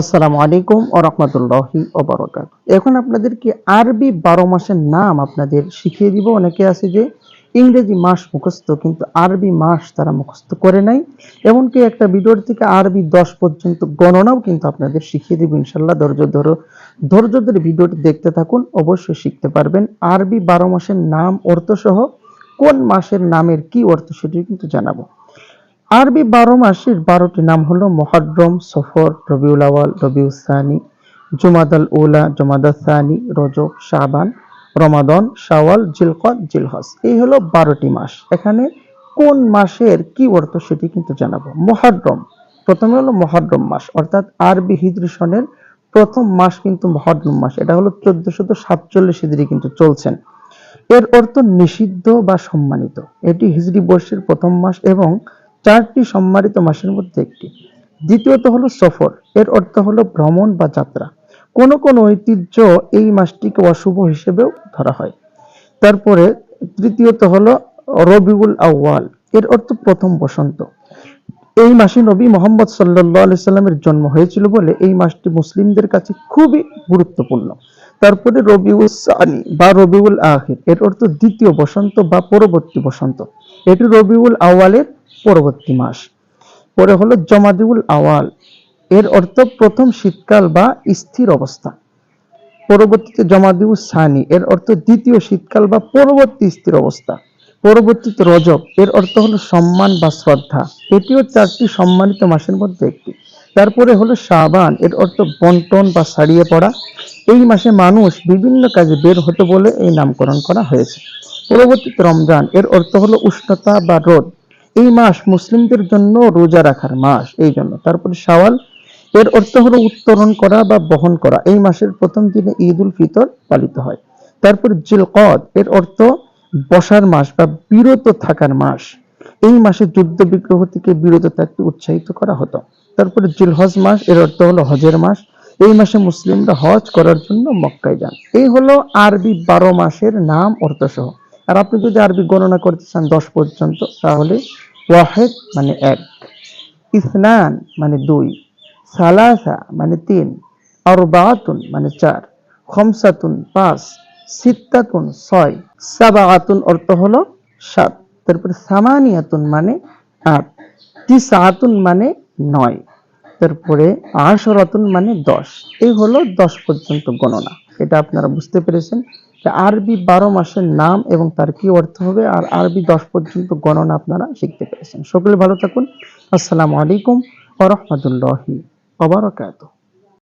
আসসালামু আলাইকুম ও রহমতুল্লাহি ওবরাকাত এখন আপনাদেরকে আরবি বারো মাসের নাম আপনাদের শিখিয়ে দিব। অনেকে আছে যে ইংরেজি মাস মুখস্থ, কিন্তু আরবি মাস তারা মুখস্থ করে নাই। এমনকি একটা ভিডিওর থেকে আরবি দশ পর্যন্ত গণনাও কিন্তু আপনাদের শিখিয়ে দিব। ইনশাল্লাহ ধৈর্য ধরো, ধৈর্য ধরে ভিডিওটি দেখতে থাকুন, অবশ্যই শিখতে পারবেন। আরবি বারো মাসের নাম অর্থ সহ কোন মাসের নামের কি অর্থ সেটি কিন্তু জানাব। আরবি বারো মাসের বারোটি নাম হলো মহাদ্রম সফর, রবিউল আওয়াল রবিউল সানি জুমাদাল উলা জুমাদাল সানি, রজব, শাবান, রমাদন, শাওয়াল, জিলকদ জিলহস এই হলো বারোটি মাস। এখানে কোন মাসের কি অর্থ সেটি কিন্তু জানাব। মহাদ্রম প্রথমে হলো মহাদ্রম মাস, অর্থাৎ আরবি হিজরি সনের প্রথম মাস কিন্তু মহাদ্রম মাস। এটা হলো চোদ্দশত সাতচল্লিশ হিজরি কিন্তু চলছেন। এর অর্থ নিষিদ্ধ বা সম্মানিত। এটি হিজড়ি বর্ষের প্রথম মাস এবং চারটি সম্মানিত মাসের মধ্যে একটি। দ্বিতীয়ত হলো সফর, এর অর্থ হলো ভ্রমণ বা যাত্রা। কোন কোন ঐতিহ্য এই মাসটিকে অশুভ হিসেবেও ধরা হয়। তারপরে তৃতীয়ত হলো রবিউল আউয়াল, এর অর্থ প্রথম বসন্ত। এই মাসে নবী মোহাম্মদ সাল্লাহ আলি সাল্লামের জন্ম হয়েছিল বলে এই মাসটি মুসলিমদের কাছে খুবই গুরুত্বপূর্ণ। তারপরে রবিউল সানি বা রবিউল আখির, এর অর্থ দ্বিতীয় বসন্ত বা পরবর্তী বসন্ত। এটি রবিউল আওয়ালের পরবর্তী মাস। পরে হলো জমাদিউল আওয়াল। এর অর্থ প্রথম শীতকাল বা স্থির অবস্থা। পরবর্তীতে জমাদিউল সানি। এর অর্থ দ্বিতীয় শীতকাল বা পরবর্তী স্থির অবস্থা। পরবর্তীতে রজব। এর অর্থ হলো সম্মান বা শ্রদ্ধা। এটিও চারটি সম্মানিত মাসের মধ্যে একটি। তারপরে হলো শাবান। এর অর্থ বন্টন বা ছাড়িয়ে পড়া। এই মাসে মানুষ বিভিন্ন কাজে বের হতে বলে এই নামকরণ করা হয়েছে। পরবর্তীতে রমজান। এর অর্থ হলো উষ্ণতা বা রোদ। এই মাস মুসলিমদের জন্য রোজা রাখার মাস, এই জন্য। তারপরে শাওয়াল, এর অর্থ হলো উত্তরণ করা বা বহন করা। এই মাসের প্রথম দিনে ঈদ উল ফিতর পালিত হয়। তারপর জিলকদ, এর অর্থ বসার মাস বা বিরত থাকার মাস। এই মাসে যুদ্ধ বিগ্রহ থেকে বিরত থাকতে উৎসাহিত করা হতো। তারপরে জিলহজ মাস, এর অর্থ হলো হজের মাস। এই মাসে মুসলিমরা হজ করার জন্য মক্কায় যান। এই হলো আরবি বারো মাসের নাম অর্থ সহ আর আপনি যদি আরবি গণনা করতে চান দশ পর্যন্ত, তাহলে ওয়াহেদ মানে এক, ইসনান মানে দুই, সালাসা মানে তিন, আরবাতুন মানে চার, খমসাতুন পাঁচ, সিত্তাতুন ছয়, সাবাআতুন অর্থ হলো সাত, তারপরে সামানিয়াতুন মানে আট, তিসাতুন মানে নয়, তারপরে আশরাতুন মানে দশ, এই হলো দশ পর্যন্ত গণনা। এটা আপনারা বুঝতে পেরেছেন। আরবি বারো মাসের নাম এবং তার কি অর্থ হবে? আর আরবি দশ পর্যন্ত গণনা আপনারা শিখতে পেরেছেন। সকলে ভালো থাকুন। আসসালামু আলাইকুম ওয়া রাহমাতুল্লাহি ওয়া বারাকাতুহু।